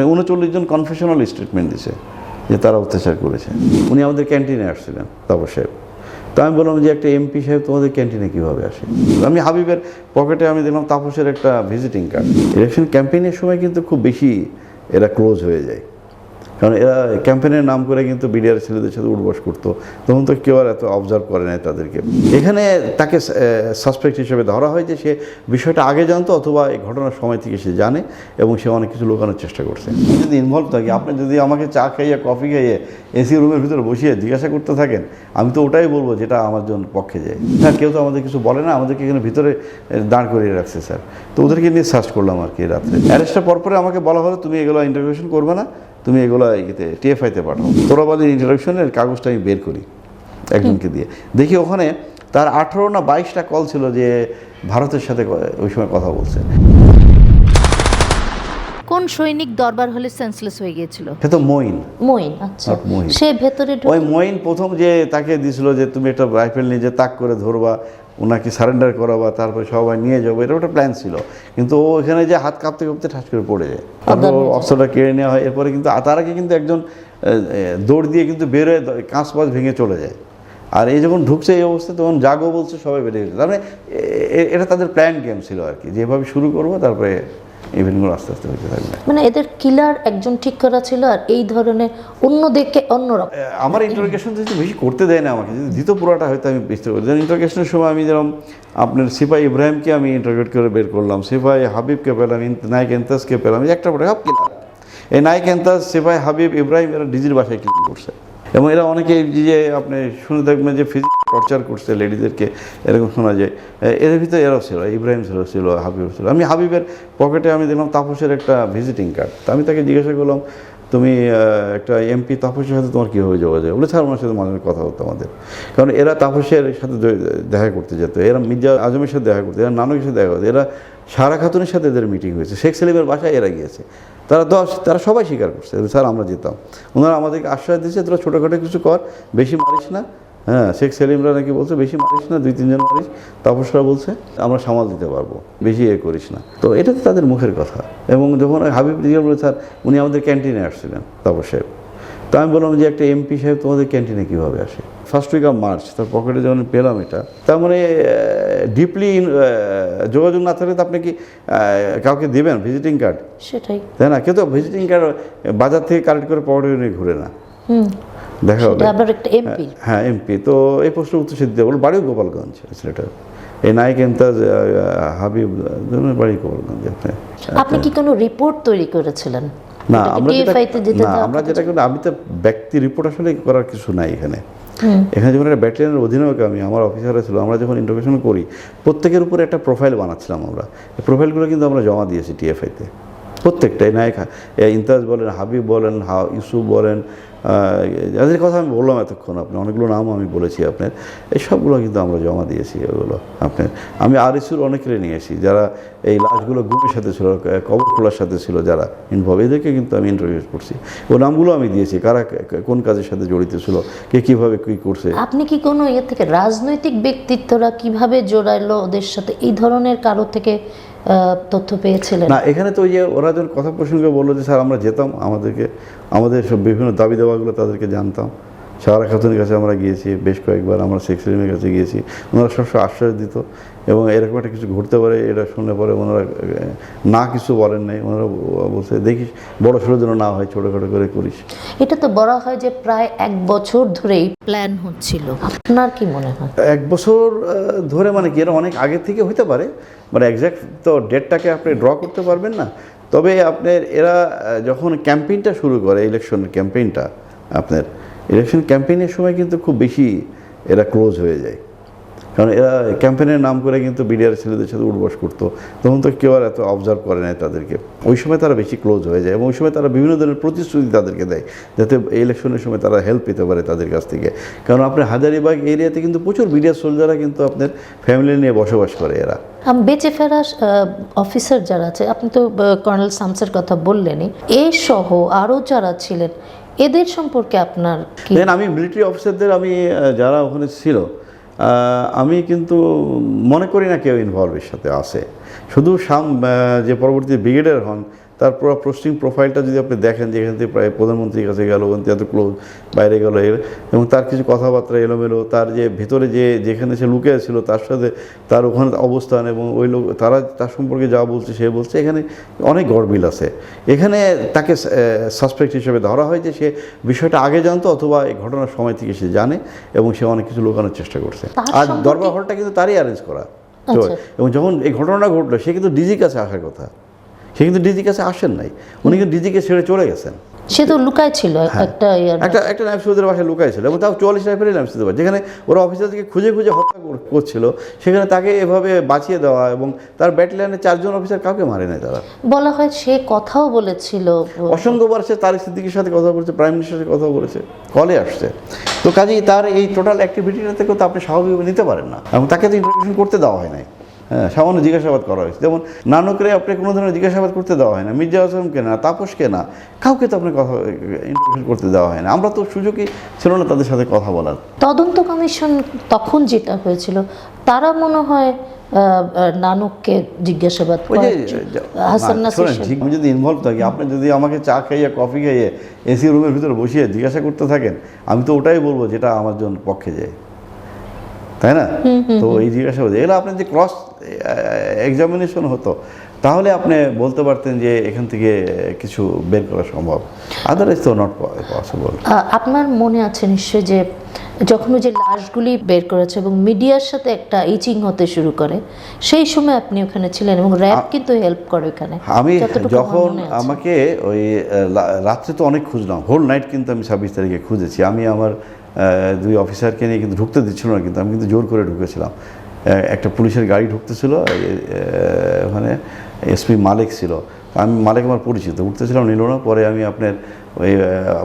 আপনি উনচল্লিশ জন confessional statement দিছে, যে তারা অত্যাচার করেছে। উনি আমাদের ক্যান্টিনে আসছিলেন, তাপস সাহেব। তো আমি বললাম যে, একটা এমপি সাহেব, তোমাদের ক্যান্টিনে কীভাবে আসে? আমি হাবিবের পকেটে আমি দিলাম তাপসের একটা ভিজিটিং কার্ড ইলেকশন ক্যাম্পেইনের সময় কিন্তু খুব বেশি এরা ক্লোজ হয়ে যায়। কারণ এরা ক্যাম্পেনের নাম করে কিন্তু বিডিআর ছেলেদের সাথে উঠবস করতো। তখন তো কেউ আর এত অবজার্ভ করে নাই তাদেরকে। এখানে তাকে সাসপেক্ট হিসেবে ধরা হয় যে সে বিষয়টা আগে জানতো অথবা এই ঘটনার সময় থেকে সে জানে এবং সে অনেক কিছু লুকানোর চেষ্টা করছে। যদি ইনভলভ থাকি আপনি যদি আমাকে চা খাইয়ে কফি খাইয়ে এসি রুমের ভিতরে বসিয়ে জিজ্ঞাসা করতে থাকেন, আমি তো ওটাই বলব যেটা আমার জন্য পক্ষে যায়। হ্যাঁ কেউ তো আমাদের কিছু বলে না, আমাদেরকে এখানে ভিতরে দাঁড় করিয়ে রাখছে, স্যার। তো ওদেরকে নিয়ে সার্চ করলাম আর কি রাত্রে। অ্যারেস্টের পরপরে আমাকে বলা হলো, তুমি এগুলো ইন্টারভিউশন করবে না তুমি এগুলো ইয়েতে টিএফআইতে পাঠাও। তোরাবাদের ইন্ট্রোডাকশনের কাগজটা আমি বের করি একজনকে দিয়ে। দেখি ওখানে তার আঠেরো না বাইশটা কল ছিল যে ভারতের সাথে ওই সময় কথা বলছে। কোন সৈনিক দরবার হলে সেন্সলেস হয়ে গিয়েছিল? সে তো মইন মইন আচ্ছা। আর সে ভেতরে ওই মইন প্রথম যে তাকে দিছিল যে তুমি একটা রাইফেল নিয়ে যে তাক করে ধরবা ওনাকে সারেন্ডার করা বা তারপরে সবাই নিয়ে যাব এটা একটা প্ল্যান ছিল। কিন্তু ও এখানে যে হাত কাঁপতে কাঁপতে ঠাস করে পড়ে যায়। তারপর অস্ত্রটা কেড়ে নেওয়া হয় এরপরে কিন্তু তার আগে কিন্তু একজন দৌড় দিয়ে কিন্তু বেরোয় কাঁচ পাঁচ ভেঙে চলে যায়। আর এই যখন ঢুকছে এই অবস্থা তখন জাগো বলছে সবাই বেড়ে গেছে। তার মানে এটা তাদের প্ল্যান গেম ছিল আর কি। যেভাবে শুরু করব তারপরে ইভেন্টগুলো আস্তে আস্তে হতে থাকবে। মানে এদের কিলার একজন ঠিক করা ছিল আর এই ধরনের অন্যদেরকে অন্যরকম। আমার ইন্টারোগেশন যদি বেশি করতে দেয় না আমাকে যদি দিত পুরোটা হয়তো আমি পারি যেমন ইন্টারোগেশনের সময় আমি যেরকম আপনার সিপাই ইব্রাহিমকে আমি ইন্টারোগেট করে বের করলাম সিপাই হাবিবকে পেলাম নায়ক এন্তাজকে পেলাম একটা পরে সব কিলার এই নায়ক এন্তাজ সিপাই হাবিব ইব্রাহিম এরা ডিজির বাসায় ক্লিন করছে। এবং এরা অনেকে যে আপনি শুনে দেখবেন যে ফিজিক্স টর্চার করছে লেডিদেরকে এরকম শোনা যায়। এ- এদের ভিতরে এরাও ছিল ইব্রাহিম ছিল ছিল হাবিব ছিল। আমি হাবিবের পকেটে আমি দিলাম তাপসের একটা ভিজিটিং কার্ড তা আমি তাকে জিজ্ঞাসা করলাম, তুমি একটা এমপি তাপসের সাথে তোমার কীভাবে যোগাযোগ? বলে, স্যার আমার সাথে মাঝে মাঝে কথা হতো আমাদের। কারণ এরা তাপসের সাথে দেখা করতে যেত। এরা মির্জা আজমের সাথে দেখা করতে, এরা নানকের সাথে দেখা করতো। এরা সারা খাতুনের সাথে এদের মিটিং হয়েছে। শেখ সেলিমের বাসায় এরা গিয়েছে। তারা দশ, তারা সবাই স্বীকার করছে। স্যার, আমরা যেতাম। ওনারা আমাদেরকে আশ্বাস দিয়েছে, তোরা ছোটোখাটো কিছু কর, বেশি মারিস না। হ্যাঁ শেখ সেলিমরা নাকি বলছে বেশি মারিস না দুই তিনজন মারিস। তাপসরা বলছে আমরা সামাল দিতে পারব বেশি এ করিস না। তো এটা তো তাদের মুখের কথা। এবং যখন হাবিব রিয়াল বলে স্যার উনি আমাদের ক্যান্টিনে আসছিলেন তাপস সাহেব। তো আমি বললাম যে একটা এমপি সাহেব তোমাদের ক্যান্টিনে কীভাবে আসে? ফার্স্ট উইক অফ মার্চ তার পকেটে যখন পেলাম এটা তার মানে ডিপলি যোগাযোগ না থাকলে তো আপনি কি কাউকে দেবেন ভিজিটিং কার্ড সেটাই। তাই না? কেউ তো ভিজিটিং কার্ড বাজার থেকে কালেক্ট করে পকেটে নিয়ে ঘুরে না। দেখা হলো আবার একটা এমপি হ্যাঁ এমপি তো এই প্রশ্ন উত্তর সে দিতে বলো বাড়িও গোপালগঞ্জ ছেলেটার এই নায়ক এমতাজ হাবিব বাড়ি গোপালগঞ্জ আপনি আপনি কি কোনো রিপোর্ট তৈরি করেছিলেন? না আমরা যেটা না আমরা যেটা করি আমি তো ব্যক্তি রিপোর্ট আসলে করার কিছু নাই এখানে। এখানে যখন একটা ব্যাটালিয়নের অধীনক আমি আমার অফিসাররা ছিল আমরা যখন ইন্টারভিউশন করি প্রত্যেকের উপরে একটা প্রোফাইল বানাচ্ছিলাম আমরা। প্রোফাইলগুলো কিন্তু আমরা জমা দিয়েছি টিএফআইতে প্রত্যেকটাই নায়ক ইন্তাজ বলেন, হাবিব বলেন, হা ইউসুফ বলেন যাদের কথা আমি বললাম এতক্ষণ আপনি, অনেকগুলো নামও আমি বলেছি আপনার, এই সবগুলো কিন্তু আমরা জমা দিয়েছি ওগুলো আপনার। আমি আরিসুর অনেকেরই নিয়েছি যারা এই লাশগুলো গ্রুপের সাথে ছিল, কবর খোলার সাথে ছিল, যারা ইনভলভ এদেরকে কিন্তু আমি ইন্টারভিউ করছি। ও নামগুলো আমি দিয়েছি, কারা কোন কাজের সাথে জড়িত ছিল, কে কীভাবে কী করছে। আপনি কি কোনো ইয়ে থেকে রাজনৈতিক ব্যক্তিত্বরা কীভাবে জোড়াইলো ওদের সাথে, এই ধরনের কারও থেকে তথ্য পেয়েছিলেন। না, এখানে তো যে ওরা যখন কথা প্রসঙ্গে বলল যে, স্যার, আমরা যেতাম, আমাদেরকে, আমাদের সব বিভিন্ন দাবি দেওয়াগুলো তাদেরকে জানতাম। সারা খাতুনের কাছে আমরা গিয়েছি, বেশ কয়েকবার আমরা শেখ সেলিমের কাছে গিয়েছি। ওনারা সবসময় আশ্বাস দিত এবং এরকম একটা কিছু ঘুরতে পারে এটা শুনে পরে ওনারা না কিছু বলেন নাই ওনারা বলছে দেখিস বড় সড়ো যেন না হয় ছোটোখাটো করে করিস। এটা তো বলা হয় যে প্রায় এক বছর ধরেই প্ল্যান হচ্ছিল। আপনার কি মনে হয়? এক বছর ধরে মানে কি এরা অনেক আগে থেকে হতে পারে মানে একজ্যাক্ট তো ডেটটাকে আপনি ড্র করতে পারবেন না। তবে আপনার এরা যখন ক্যাম্পেইনটা শুরু করে ইলেকশনের ক্যাম্পেইনটা আপনার ইলেকশন ক্যাম্পেইনের সময় কিন্তু খুব বেশি এরা ক্লোজ হয়ে যায়। কারণ এরা ক্যাম্পেনের নাম করে কিন্তু বিডিআর ছেলেদের সাথে উঠবাস করতো। তখন তো কেউ আর এত অবজার্ভ করে নাই তাদেরকে। ওই সময় তারা বেশি ক্লোজ হয়ে যায় এবং ওই সময় তারা বিভিন্ন ধরনের প্রতিশ্রুতি তাদেরকে দেয় যাতে এই ইলেকশনের সময় তারা হেল্প পেতে পারে তাদের কাছ থেকে। কারণ আপনার হাজারিবাগ এরিয়াতে কিন্তু প্রচুর বিডিআর সোলজাররা কিন্তু আপনার ফ্যামিলি নিয়ে বসবাস করে এরা। বেঁচে ফেরা অফিসার যারা আছে আপনি তো কর্নেল সামসের কথা বললেনই এ সহ আরও যারা ছিলেন এদের সম্পর্কে আপনার দেন আমি মিলিটারি অফিসারদের আমি যারা ওখানে ছিল আমি কিন্তু মনে করি না কেউ ইনভলভের সাথে আছে। শুধু সাম যে পরবর্তী ব্রিগেডার হন তার পুরো পোস্টিং প্রোফাইলটা যদি আপনি দেখেন যে এখান থেকে প্রায় প্রধানমন্ত্রীর কাছে গেল ওখান থেকে এত ক্লোজ বাইরে গেল এর- এবং তার কিছু কথাবার্তা এলোমেলো তার যে ভেতরে যে যেখানে সে লুকে ছিল তার সাথে তার ওখানে অবস্থান এবং ওই লোক তারা তার সম্পর্কে যা বলছে সে বলছে এখানে অনেক গড়বিল আছে। এখানে তাকে সাসপেক্ট হিসেবে ধরা হয় যে সে বিষয়টা আগে জানতো অথবা এই ঘটনার সময় থেকে সে জানে এবং সে অনেক কিছু লুকানোর চেষ্টা করছে। আর দরবার হলটা কিন্তু তারই অ্যারেঞ্জ করা। আচ্ছা। এবং যখন এই ঘটনাটা ঘটলো সে কিন্তু ডিজির কাছে আসার কথা। সে কিন্তু ডিজির কাছে আসেন নাই। উনি কিন্তু ডিজিকে ছেড়ে চলে গেছেন। সে তো লুকায় ছিল হ্যাঁ। একটা একটা একটা বাসায় লুকাইছিল এবং তাও চুয়াল্লিশ রাইফেলের নাইফসুদের বাসা যেখানে ওরা অফিসারদেরকে খুঁজে খুঁজে হত্যা কর- করছিল সেখানে তাকে এভাবে বাঁচিয়ে দেওয়া এবং তার ব্যাটালিয়ানে চারজন অফিসার কাউকে মারে নাই তারা। বলা হয় সে কথাও বলেছিল। অসংখ্যবার সে তারিক সিদ্দিকির সাথে কথা বলেছে প্রাইম মিনিস্টারের সাথে কথা বলেছে কলে আসছে। তো কাজেই তার এই টোটাল অ্যাক্টিভিটিটা থেকেও তো আপনি স্বাভাবিকভাবে নিতে পারেন না। এবং তাকে তো ইন্টারভিউশন করতে দেওয়া হয় নাই। হ্যাঁ সামান্য জিজ্ঞাসাবাদ করা হয়েছে। যেমন নানকরে আপনি কোনো ধরনের জিজ্ঞাসাবাদ করতে দেওয়া হয় না। মির্জা আসলামকে না তাপসকে না কাউকে তো আপনি কথা ইন্টারভিউ করতে দেওয়া হয় না। আমরা তো সুযোগই ছিল না তাদের সাথে কথা বলার। তদন্ত কমিশন তখন যেটা হয়েছিল তারা মনে হয় নানককে জিজ্ঞাসাবাদ যদি ইনভলভ থাকি আপনি যদি আমাকে চা খাইয়ে কফি খাইয়ে এসি রুমের ভিতরে বসিয়ে জিজ্ঞাসা করতে থাকেন আমি তো ওটাই বলব যেটা আমার জন্য পক্ষে যায়। তাই না? তো এই জিজ্ঞাসাবাদ। এগুলো আপনি যে ক্রস এক্সামিনেশন হতো। তাহলে আপনি বলতে পারতেন যে এখান থেকে কিছু বের করা সম্ভব। আদারওয়াইজ তো নট পসিবল আপনার মনে আছে নিশ্চয় যে যখন ওই যে লাশগুলি বের করেছে এবং মিডিয়ার সাথে একটা ইচিং হতে শুরু করে সেই সময় আপনি ওখানে ছিলেন এবং র্যাব কিন্তু হেল্প করে ওখানে। আমি যখন আমাকে ওই রাত্রে তো অনেক খুঁজলাম। হোল নাইট কিন্তু আমি ছাব্বিশ তারিখে খুঁজেছি। আমি আমার দুই অফিসারকে নিয়ে কিন্তু ঢুকতে দিচ্ছিল না কিন্তু আমি কিন্তু জোর করে ঢুকেছিলাম। একটা পুলিশের গাড়ি ঢুকতেছিল ওখানে এসপি মালিক ছিল। আমি, মালিক আমার পরিচিত, উঠতেছিলাম নিল না পরে আমি আপনার ওই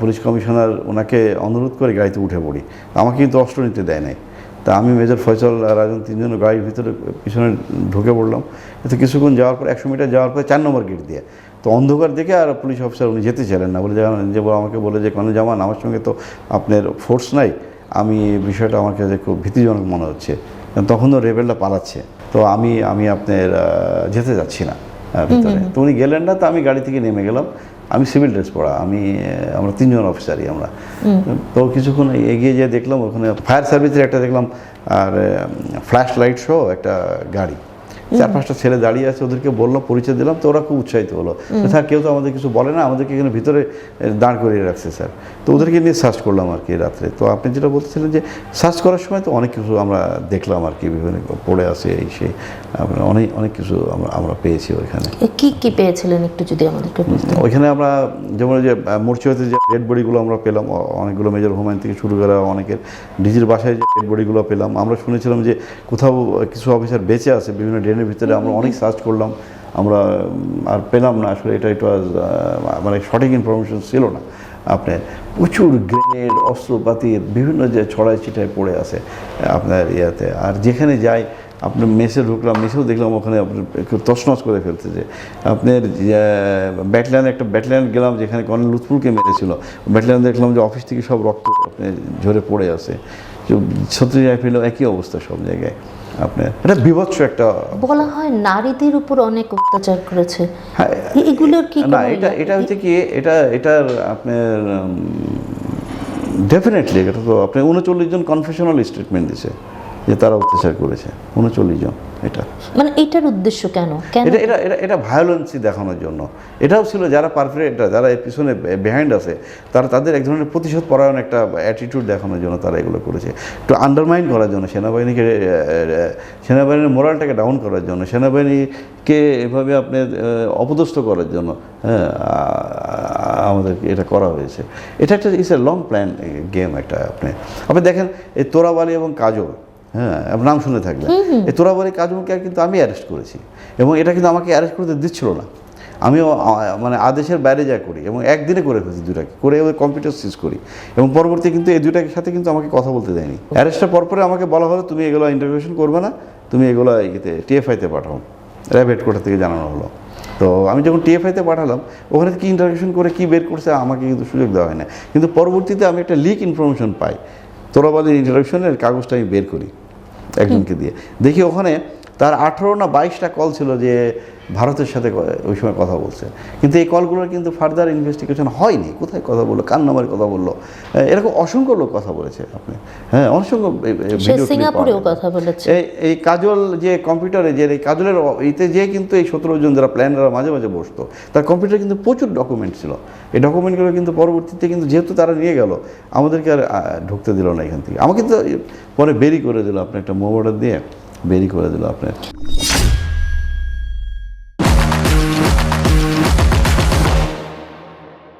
পুলিশ কমিশনার ওনাকে অনুরোধ করে গাড়িতে উঠে পড়ি। আমাকে কিন্তু অস্ত্র নিতে দেয় নাই। তা আমি মেজর ফয়সল রাজন তিনজন গাড়ির ভিতরে, পিছনে ঢুকে পড়লাম। তো কিছুক্ষণ যাওয়ার পর, একশো মিটার যাওয়ার পর চার নম্বর গেট দিয়ে। তো অন্ধকার দেখে আর পুলিশ অফিসার উনি যেতে চাইলেন না। বলে যে যে আমাকে বলে যে, কনে জামান, আমার সঙ্গে তো আপনার ফোর্স নাই। আমি বিষয়টা আমার কাছে খুব ভীতিজনক মনে হচ্ছে। তখনও রেবেলটা পালাচ্ছে। তো আমি আমি আপনার যেতে যাচ্ছি না ভিতরে। তো উনি গেলেন না তো আমি গাড়ি থেকে নেমে গেলাম। আমি সিভিল ড্রেস পরা আমি আমরা তিনজন অফিসারই আমরা। তো কিছুক্ষণ এগিয়ে যেয়ে দেখলাম ওখানে ফায়ার সার্ভিসের একটা দেখলাম আর ফ্ল্যাশ লাইট সহ একটা গাড়ি। চার পাঁচটা ছেলে দাঁড়িয়ে আছে ওদেরকে বললাম পরিচয় দিলাম তো ওরা খুব উৎসাহিত হলো। স্যার কেউ তো আমাদের কিছু বলে না আমাদেরকে এখানে ভিতরে দাঁড় করিয়ে রাখছে স্যার। তো ওদেরকে নিয়ে সার্চ করলাম আর কি রাত্রে। তো আপনি যেটা বলতেছিলেন যে সার্চ করার সময় তো অনেক কিছু আমরা দেখলাম আর কি বিভিন্ন পড়ে আছে এই সে অনেক অনেক কিছু আমরা আমরা পেয়েছি ওইখানে। কি কি পেয়েছিলেন একটু যদি আমাদেরকে ওইখানে আমরা যেমন যে মোর্চুয়াতে যে ডেড বডিগুলো আমরা পেলাম অনেকগুলো মেজর হোমেন থেকে শুরু করে অনেকের ডিজির বাসায় যে ডেড বডিগুলো পেলাম আমরা শুনেছিলাম যে কোথাও কিছু অফিসার বেঁচে আছে বিভিন্ন ড্রেনের ভিতরে আমরা অনেক সার্চ করলাম আমরা আর পেলাম না আসলে এটা এটা মানে সঠিক ইনফরমেশন ছিল না। আপনার প্রচুর গ্রেনেড অস্ত্রপাতির বিভিন্ন যে ছড়াই ছিটায় পড়ে আছে আপনার ইয়াতে। আর যেখানে যাই, আপনার মেসে ঢুকলাম, মেসেও দেখলাম ওখানে আপনার তছনছ করে ফেলতেছে আপনার ব্যাটল্যান্ড একটা ব্যাটল্যান্ড গেলাম যেখানে কর্নেল লুৎফুলকে মেরেছিল। ব্যাটল্যান্ড দেখলাম যে অফিস থেকে সব রক্ত আপনার ঝরে পড়ে আছে। ছত্রিশ রাইফেলও একই অবস্থা সব জায়গায়। আপনার এটা বিভৎস একটা বলা হয় নারীদের উপর অনেক অত্যাচার করেছে। হ্যাঁ এগুলোর কি না এটা এটা হচ্ছে কি এটা এটার আপনার ডেফিনেটলি এটা তো আপনি উনচল্লিশ জন কনফেশনাল স্টেটমেন্ট দিছে। যে তারা অত্যাচার করেছে। উনচল্লিশ জন এটা। মানে এটার উদ্দেশ্য কেন? এটা এটা এটা এটা ভায়োলেন্সি দেখানোর জন্য। এটাও ছিল যারা পারফেক্ট যারা এর পিছনে বিহাইন্ড আছে তারা তাদের এক ধরনের প্রতিশোধ পরায়ণ একটা অ্যাটিটিউড দেখানোর জন্য তারা এগুলো করেছে। একটু আন্ডারমাইন করার জন্য সেনাবাহিনীকে সেনাবাহিনীর মোরালটাকে ডাউন করার জন্য সেনাবাহিনীকে এভাবে আপনি অপদস্থ করার জন্য হ্যাঁ আমাদের এটা করা হয়েছে। এটা একটা is a long plan game একটা আপনি। আপনি দেখেন এই তোরাবালি এবং কাজল হ্যাঁ নাম শুনে থাকবেন এই তোরাবাড়ি কাজমকে কিন্তু আমি অ্যারেস্ট করেছি। এবং এটা কিন্তু আমাকে অ্যারেস্ট করতে দিচ্ছিল না। আমিও মানে আদেশের বাইরে যা করি এবং একদিনে করে ফেলছি দুটাকে করে ওই কম্পিউটার সিজ করি। এবং পরবর্তী কিন্তু এই দুটাকে সাথে কিন্তু আমাকে কথা বলতে দেয়নি। অ্যারেস্টের পরপরে আমাকে বলা হলো তুমি এগুলো ইন্টারভিউশন করবে না তুমি এগুলো ইয়েতে টিএফআইতে পাঠাও। র্যাব হেডকোয়ার্টার থেকে জানানো হলো। তো আমি যখন টিএফআইতে পাঠালাম ওখানে কি ইন্টারভিউশন করে কি বের করছে আমাকে কিন্তু সুযোগ দেওয়া হয় না কিন্তু পরবর্তীতে আমি একটা লিক ইনফরমেশন পাই। তোরাবালির ইন্টারভিউশনের কাগজটা আমি বের করি একজনকে দিয়ে। দেখি ওখানে তার আঠেরো না বাইশটা কল ছিল যে ভারতের সাথে ওই সময় কথা বলছে। কিন্তু এই কলগুলোর কিন্তু ফার্দার ইনভেস্টিগেশন হয়নি। কোথায় কথা বলল? কার নামের কথা বলল? এরকম অসংখ্য লোক কথা বলেছে আপনি। হ্যাঁ অসংখ্য সিঙ্গাপুরেও কথা বলেছে। এই কাজল যে কম্পিউটারে যে এই কাজলের ইতে যে কিন্তু এই সতেরো জন যারা প্ল্যানাররা মাঝে মাঝে বসতো তার কম্পিউটারে কিন্তু প্রচুর ডকুমেন্ট ছিল। এই ডকুমেন্টগুলো কিন্তু পরবর্তীতে কিন্তু যেহেতু তারা নিয়ে গেল আমাদেরকে আর ঢুকতে দিল না এখান থেকে। আমাকে তো পরে বেরি করে দিল আপনি একটা মোবাইল দিয়ে। বেরি করে দিল আপনার।